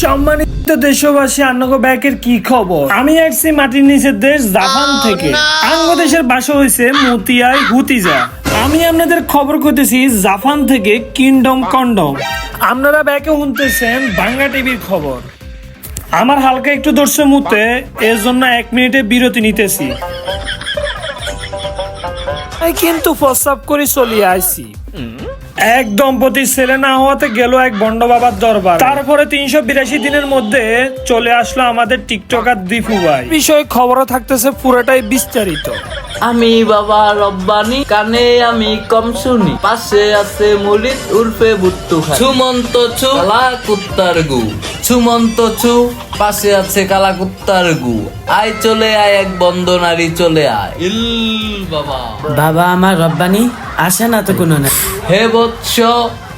সম্মানিত দেশবাসী আন্নগো ব্যাকের কি খবর? আমি আসছি মাটির নিচের দেশ জাপান থেকে। আঙ্গ দেশের বাসা হয়েছে মতিয়াই হুতিজা। আমি আপনাদের খবর করতেছি জাপান থেকে কিংডম কন্ডম। আপনারা ব্যাকে শুনতেছেন বাংলা টিভির খবর। আমার হালকা একটু দর্শে মুতে এর জন্য এক মিনিটে বিরতি নিতেছি। কিন্তু প্রস্তাব করে চলিয়ে আইছি এক দম্পতি ছেলে না হওয়াতে গেল এক বন্ড বাবার দরবার। তারপরে তিনশো বিরাশি দিনের মধ্যে চলে আসলো আমাদের টিকটকার দীপু ভাই। বিষয় খবরও থাকতেছে, পুরোটাই বিস্তারিত। আমি বাবা রব্বানি কানে আমি কম শুনি পাশে আছে মুরিদ উর্ফে খাই সুমন্ত ছু কালা কুত্তার গু। সুমন্ত ছু পাশে আছে কালা কুত্তার গু। আয় চলে আয় এক বন্ধ নারী চলে আয়। ইল বাবা। বাবা আমার রব্বানি আসে না তো কোনো না। হে বৎস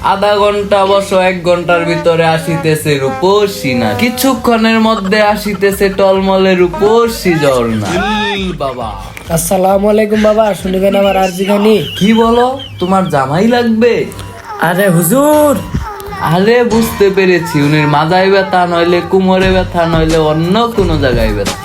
আধা ঘণ্টা বসো এক ঘণ্টার ভিতরে আসিতেছে রূপসী না। কিছুক্ষণের মধ্যে আসিতেছে টলমলের রূপসী ঝর্ণা। বাবা। আসসালামু আলাইকুম বাবা শুনবেন আমার আরজি খানি? কি বলো তোমার জামাই লাগবে? আরে হুজুর। আরে বুঝতে পেরেছি উনির মাথায় ব্যথা নইলে কুমোরে ব্যথা নইলে অন্য কোনো জায়গায় ব্যথা।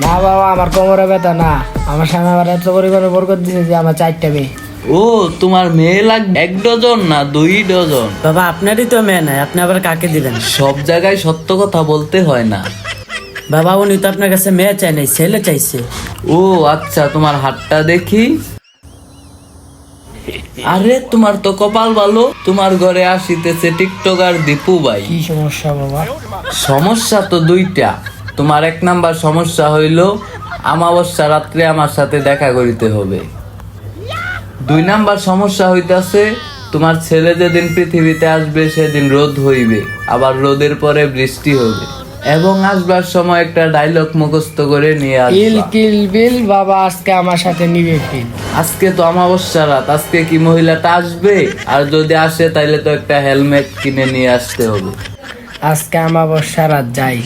না বাবা আমার কোমরে ব্যথা না। আমার স্বামী আমার এত পরিমাণে বরকত দিয়েছে যে আমার চারটা মেয়ে। ও তোমার মেয়ে লাগবে এক ডজন না দুই ডজন? বাবা আপনারই তো মেয়ে নাই আপনি আবার কাকে দিবেন? সব জায়গায় সত্য কথা বলতে হয় না। বাবা উনি তো আপনার কাছে মেয়ে চাই নাই ছেলে চাইছে। ও আচ্ছা তোমার হাতটা দেখি। আরে তোমার তো কপাল ভালো। তোমার ঘরে আসিতেছে টিকটকার দীপু ভাই। কি সমস্যা বাবা? সমস্যা তো দুইটা। তোমার এক নাম্বার সমস্যা হইল আমাবস্যা রাত্রে আমার সাথে দেখা করিতে হবে। দুই নাম্বার সমস্যা হইতাছে তোমার ছেলে যেদিন পৃথিবীতে আসবে সেদিন রোদ হইবে আবার রোদের পরে বৃষ্টি হবে। এবং আসবার সময় একটা ডায়লগ মুখস্থ করে নিয়ে কিল আসবা কিল বিল বাবা আজকে আমার সাথে নিবে আজকে তো আমাবস্যা রাত আজকে কি মহিলাটা আসবে? আর যদি আসে তাইলে তো একটা হেলমেট কিনে নিয়ে আসতে হবে। আজকে আমার বর্ষা রাত যাই।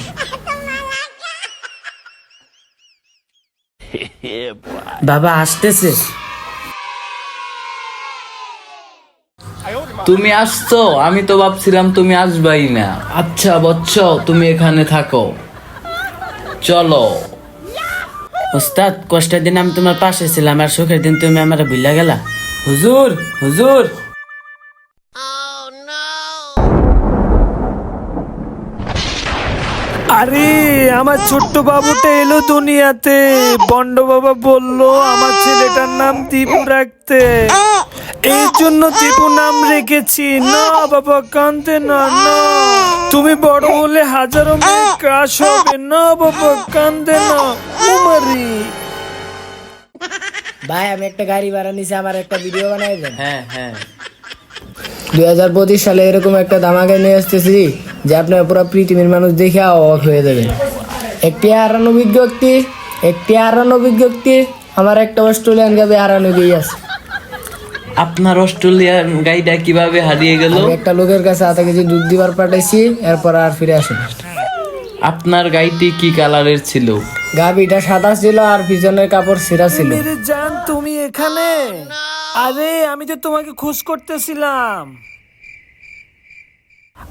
বাবা আসতেছে তুমি আসছো? আমি তো ভাবছিলাম তুমি আসবাই না। আচ্ছা বচ্চ তুমি এখানে থাকো। চলো। ওস্তাদ, কষ্টের দিন আমি তোমার পাশে ছিলাম, আর সুখের দিন তুমি আমার ভুলে গেলা। হুজুর হুজুর। আরে, আমার ছোট্ট বাবুটা এলো দুনিয়াতে। বন্ড বাবা বলল, আমার ছেলেটার নাম দীপ রাখতে। এই জন্য দীপু নাম রেখেছি। না বাবা কান্দে না না। তুমি বড় হলে হাজারো মেয়ে ক্রাশ হবে। না বাবা কান্দে না। উমারি ভাই আমি একটা গাড়ি ভাড়া নিছি আমার একটা ভিডিও বানাই দেন হ্যাঁ হ্যাঁ। দুই হাজার পঁচিশ সালে এরকম একটা দামাকে নিয়ে আসতেছি যে আপনার পুরো পৃথিবীর মানুষ দেখে অবাক হয়ে যাবেন। একটি হারানো বিজ্ঞপ্তি একটি হারানো বিজ্ঞপ্তি আমার একটা অস্ট্রেলিয়ান গাবে হারানো গিয়ে আছে। আপনার অস্ট্রেলিয়ান গাইডা কীভাবে হারিয়ে গেল? একটা লোকের কাছে আধা কেজি দুধ দিবার পাঠাইছি এরপর আর ফিরে আসেন। আপনার গাইটি কি কালারের ছিল? গাবিটা সাদা ছিল আর পিছনের কাপড় ছিঁড়া ছিল। জান তুমি এখানে। আরে আমি তো তোমাকে খুশ করতেছিলাম।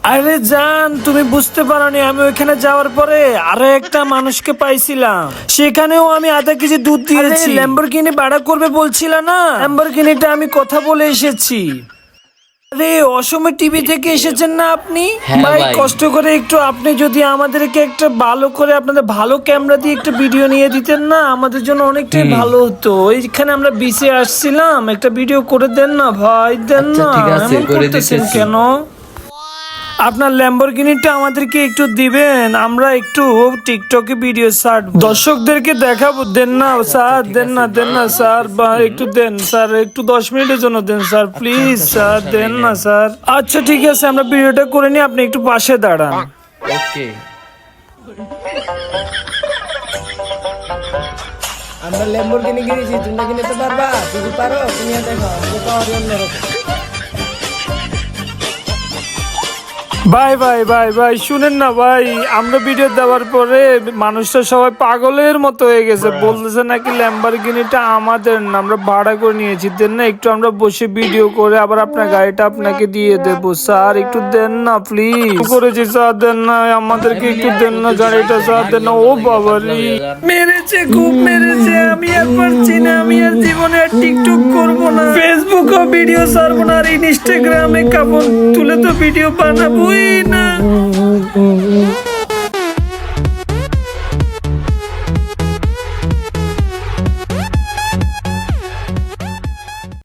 আরে জান তুমি বুঝতে পারোনি আমি ওইখানে যাওয়ার পরে আরও একটা মানুষকে পাইছিলাম। সেখানেও আমি আধা কেজি দুধ দিয়েছি। ল্যাম্বরগিনি ভাড়া করবে বলছিল না? ল্যাম্বরগিনিটা আমি কথা বলে এসেছি। আরে অসমে টিভি থেকে এসেছেন না আপনি? হ্যাঁ ভাই। কষ্ট করে একটু আপনি যদি আমাদেরকে একটা ভালো করে আপনাদের ভালো ক্যামেরা দিয়ে একটা ভিডিও নিয়ে দিতেন না আমাদের জন্য অনেকটাই ভালো হতো। ওইখানে আমরা বিচে আসছিলাম একটা ভিডিও করে দেন না ভাই দেন আচ্ছা, না। ঠিক এমন করতেছেন কেন? আপনার ল্যাম্বরগিনিটা আমাদেরকে একটু দিবেন আমরা একটু টিকটকে ভিডিও ছাড় দর্শকদেরকে দেখাবো দেন না স্যার দেন না দেন না স্যার বা একটু দেন স্যার একটু দশ মিনিটের জন্য দেন স্যার প্লিজ স্যার দেন না স্যার। আচ্ছা ঠিক আছে আমরা ভিডিওটা করে নিই আপনি একটু পাশে দাঁড়ান। ওকে। আমরা ল্যাম্বরগিনি কিনেছি তোমরা কিনতে পারবা তুমি পারো তুমি দেখো আমি তো অন্যরকম। ভাই ভাই ভাই ভাই শুনেন না ভাই আমরা ভিডিও দেওয়ার পরে মানুষটা সবাই পাগলের মতো হয়ে গেছে। বলতেছে নাকি ল্যাম্বারগিনিটা আমাদের না আমরা ভাড়া করে নিয়েছি। দেন না একটু আমরা বসে ভিডিও করে আবার আপনার গাড়িটা আপনাকে দিয়ে দেবো। স্যার একটু দেন না প্লিজ করেছি স্যার? দেন না আমাদেরকে একটু দেন না গাড়িটা স্যার দেন না। ও বাবা রে মেরেছে খুব মেরেছে। আমি আর পারছি না, আমি আর জীবনে আর টিকটক করব না। ফেসবুক ও ভিডিও ছাড়বো না আর ইনস্টাগ্রামে কাপড় তুলে তো ভিডিও বানাবোই না।